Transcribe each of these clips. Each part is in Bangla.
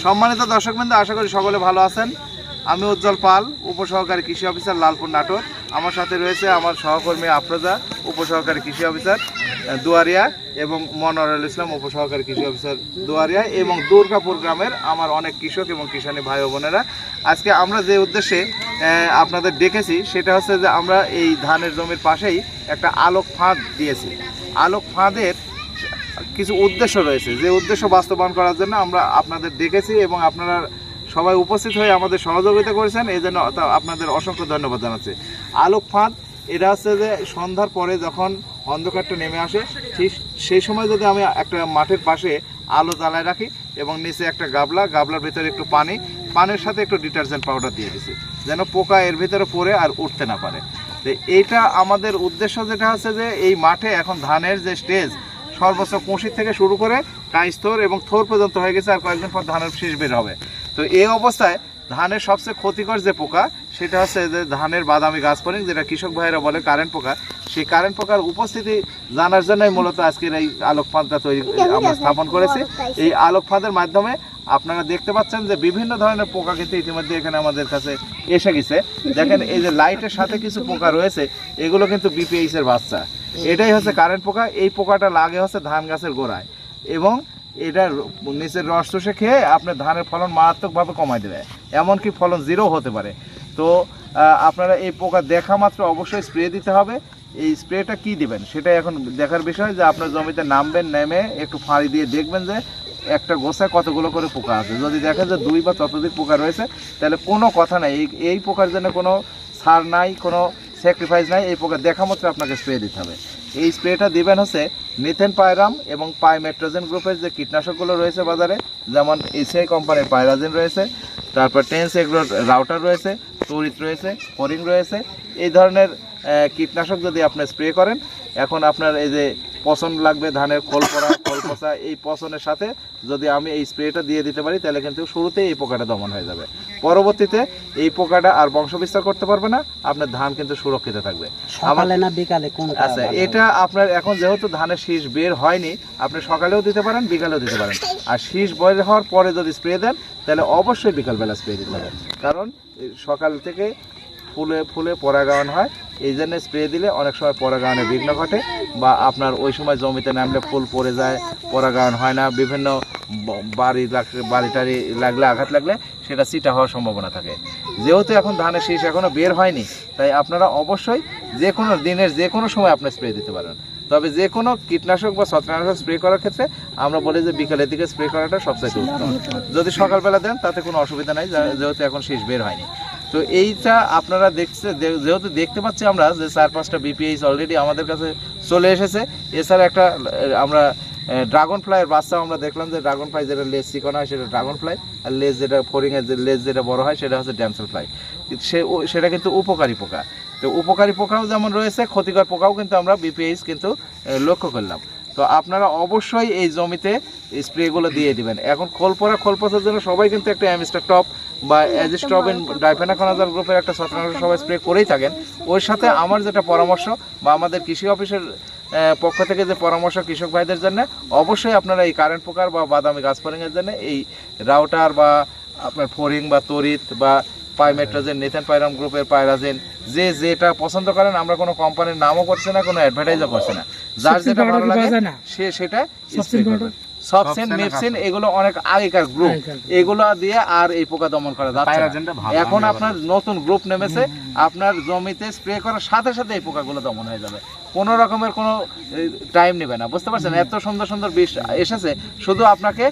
সম্মানিত দর্শকবৃন্দ, আশা করি সকলে ভালো আছেন। আমি উজ্জ্বল পাল, উপসহকারী কৃষি অফিসার লালপুর নাটোর। আমার সাথে রয়েছে আমার সহকর্মী আফরোজা, উপসহকারী কৃষি অফিসার দুয়ারিয়া এবং মনোয়ারুল ইসলাম, উপসহকারী কৃষি অফিসার দুয়ারিয়া এবং দুর্গাপুর গ্রামের আমার অনেক কৃষক এবং কিষানী ভাই বোনেরা। আজকে আমরা যে উদ্দেশ্যে আপনাদের ডেকেছি, সেটা হচ্ছে যে আমরা এই ধানের জমির পাশেই একটা আলোক ফাঁদ দিয়েছি। আলোক ফাঁদের কিছু উদ্দেশ্য রয়েছে। যে উদ্দেশ্য বাস্তবায়ন করার জন্য আমরা আপনাদের দেখেছি এবং আপনারা সবাই উপস্থিত হয়ে আমাদের সহযোগিতা করেছেন। এই জন্য আপনাদের অসংখ্য ধন্যবাদ জানাচ্ছি। আলোক ফাঁদ, এটা হচ্ছে যে সন্ধ্যার পরে যখন অন্ধকারটা নেমে আসে, সেই সময় যদি আমি একটা মাঠের পাশে আলো জ্বালায় রাখি এবং নিচে একটা গাবলা, গাবলার ভিতরে একটু পানি, পানির সাথে একটু ডিটারজেন্ট পাউডার দিয়ে দিছি, যেন পোকা এর ভিতরে পড়ে আর উঠতে না পারে। এইটা আমাদের উদ্দেশ্য যেটা হচ্ছে যে এই মাঠে এখন ধানের যে স্টেজ সর্বোচ্চ কুশির থেকে শুরু করে কাইস্তর এবং থোর পর্যন্ত হয়ে গেছে আর কয়েকদিন পর ধানের শীষ বের হবে। তো এই অবস্থায় ধানের সবচেয়ে ক্ষতিকর যে পোকা, সেটা হচ্ছে যে ধানের বাদামি গাছ পরিং যেটা কৃষক ভাইয়েরা বলে কারেন্ট পোকা। সেই কারেন্ট পোকার উপস্থিতি জানার জন্যই মূলত আজকের এই আলোক ফাঁদটা তৈরি, আমরা স্থাপন করেছি। এই আলোক ফাঁদের মাধ্যমে আপনারা দেখতে পাচ্ছেন যে বিভিন্ন ধরনের পোকা কিন্তু ইতিমধ্যে এখানে আমাদের কাছে এসে গেছে। দেখেন, এই যে লাইটের সাথে কিছু পোকা রয়েছে, এগুলো কিন্তু বিপিএইচ এর বাচ্চা। এটাই হচ্ছে কারেন্ট পোকা, এই পোকাটা লাগে হচ্ছে ধান গাছের গোড়ায়। এবং এটা নিচের রস চষে খেয়ে আপনার ধানের ফলন মারাত্মকভাবে কমায় দেবে। এমনকি ফলন জিরো হতে পারে। তো আপনারা এই পোকা দেখা মাত্র অবশ্যই স্প্রে দিতে হবে। এই স্প্রেটা কি দিবেন? সেটা এখন দেখার বিষয় যে আপনার জমিতে নামবেন, নেমে একটু ফাঁড়ি দিয়ে দেখবেন যে একটা গোছায় কতগুলো করে পোকা আছে? যদি দেখা যায় দুই বা ততোধিক পোকা রয়েছে, তাহলে কোনো কথা নাই। এই এই পোকার জন্য কোনো সার নাই, কোনো স্যাক্রিফাইস নাই। এই পোকা দেখা মাত্র আপনাকে স্প্রে দিতে হবে। এই স্প্রেটা দিবেন হচ্ছে নিথেন পায়রাম এবং পাইমেট্রোজেন গ্রুপের যে কীটনাশকগুলো রয়েছে বাজারে, যেমন এসিআই কোম্পানির পায়রাজিন রয়েছে, তারপর টেন্স এগুলোর রাউটার রয়েছে তরিত রয়েছে ফরিং রয়েছে। এই ধরনের কীটনাশক যদি আপনি স্প্রে করেন, এখন আপনার এই যে পচন লাগবে ধানের খোল পড়া খোল পচা এই পচনের সাথে যদি আমি এই স্প্রেটা দিয়ে দিতে পারি তাহলে কিন্তু শুরুতেই এই পোকাটা দমন হয়ে যাবে। পরবর্তীতে এই পোকাটা আর বংশ বিস্তার করতে পারবে না আপনার ধান কিন্তু সুরক্ষিত থাকবে। সকালে না বিকালে কোনটা আচ্ছা এটা আপনার এখন যেহেতু ধানের শীষ বের হয়নি আপনি সকালেও দিতে পারেন বিকালেও দিতে পারেন। আর শীষ বের হওয়ার পরে যদি স্প্রে দেন তাহলে অবশ্যই বিকালবেলা স্প্রে দিতে হবে। কারণ সকাল থেকে ফুলে ফুলে পরাগায়ন হয়। এই জন্য স্প্রে দিলে অনেক সময় পরাগায়নে বিঘ্ন ঘটে বা আপনার ওই সময় জমিতে নামলে ফুল পড়ে যায় পরাগায়ন হয় না। বিভিন্ন বাড়ি বাড়ি টাড়ি লাগলে, আঘাত লাগলে সেটা সিটা হওয়ার সম্ভাবনা থাকে। যেহেতু এখন ধানের শীষ এখনও বের হয়নি, তাই আপনারা অবশ্যই যে কোনো দিনের যে কোনো সময় আপনি স্প্রে দিতে পারেন। তবে যে কোনো কীটনাশক বা ছত্রাকনাশক স্প্রে করার ক্ষেত্রে আমরা বলি যে বিকালের দিকে স্প্রে করাটা সবচেয়ে উত্তম। যদি সকালবেলা দেন, তাতে কোনো অসুবিধা নাই যেহেতু এখন শীষ বের হয়নি। তো এইটা আপনারা দেখছে যেহেতু দেখতে পাচ্ছি আমরা যে চার পাঁচটা বিপিএইচ অলরেডি আমাদের কাছে চলে এসেছে। এছাড়া একটা, আমরা ড্রাগন ফ্লাইয়ের বাচ্চা আমরা দেখলাম যে ড্রাগন ফ্লাই যেটা লেজ চিকন হয় সেটা ড্রাগন ফ্লাই আর লেজ যেটা ফোরিংয়ের যে লেজ যেটা বড় হয় সেটা হচ্ছে ড্যামসেল ফ্লাই সে সেটা কিন্তু উপকারী পোকা। তো উপকারী পোকাও যেমন রয়েছে, ক্ষতিকর পোকাও কিন্তু আমরা বিপিএইচ কিন্তু লক্ষ্য করলাম। তো আপনারা অবশ্যই এই জমিতে স্প্রেগুলো দিয়ে দিবেন। এখন খোল পরা খোল পচার জন্য সবাই কিন্তু একটা অ্যামিস্টার টপ বা অ্যাজিস্ট্রবিন ডাইফেনাকোনাজাল গ্রুপের একটা ছত্রাকনাশক সবাই স্প্রে করেই থাকেন। ওর সাথে আমার যেটা পরামর্শ বা আমাদের কৃষি অফিসের পক্ষ থেকে যে পরামর্শ কৃষক ভাইদের জন্য অবশ্যই আপনারা এই কারেন্ট পোকার বা বাদামি গাছ ফরিংয়ের জন্য এই রাউটার বা আপনার ফরিং বা তরিত বা পাইমেট্রাজেন নেথান পাইরাম গ্রুপের পায়রাজেন যে যেটা পছন্দ করেন আমরা কোনো কোম্পানির নামও করছি না কোনো অ্যাডভার্টাইজও করছি না। যার যেটা ভালো লাগে? সে সেটা সবচেয়ে স্প্রে করবে। সবসেন মেপসিন এগুলো অনেক আগেকার গ্রুপ এগুলো দিয়ে আর এই পোকা দমন করা যাচ্ছে এখন আপনার নতুন গ্রুপ নেমেছে আপনার জমিতে স্প্রে করার সাথে সাথে এই পোকাগুলো দমন হয়ে যাবে। কোনো রকমের কোনো টাইম নেবে না বুঝতে পারছেন? এত সুন্দর সুন্দর বিষ এসেছে শুধু আপনাকে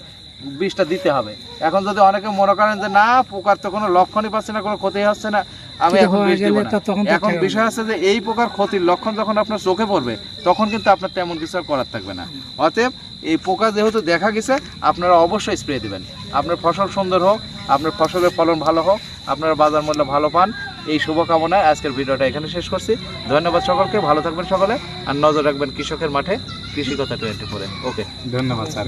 বিষটা দিতে হবে। এখন যদি অনেকে মনে করেন যে না পোকার তো কোনো লক্ষণই পাচ্ছে না কোনো ক্ষতি হচ্ছে না আমি এখন বিষ দেব না। এখন বিষয় আছে যে এই পোকার ক্ষতির লক্ষণ যখন আপনার চোখে পড়বে তখন কিন্তু আপনার তেমন কিছু আর করার থাকবে না। অতএব এই পোকা যেহেতু দেখা গেছে আপনারা অবশ্যই স্প্রে দিবেন। আপনার ফসল সুন্দর হোক আপনার ফসলের ফলন ভালো হোক আপনার বাজার মূল্য ভালো পান এই শুভকামনায় আজকের ভিডিওটা এখানে শেষ করছি। ধন্যবাদ সকলকে ভালো থাকবেন সকলে আর নজর রাখবেন কৃষকের মাঠে কৃষি কথা টোয়েন্টি ফোরে। ওকে। ধন্যবাদ স্যার।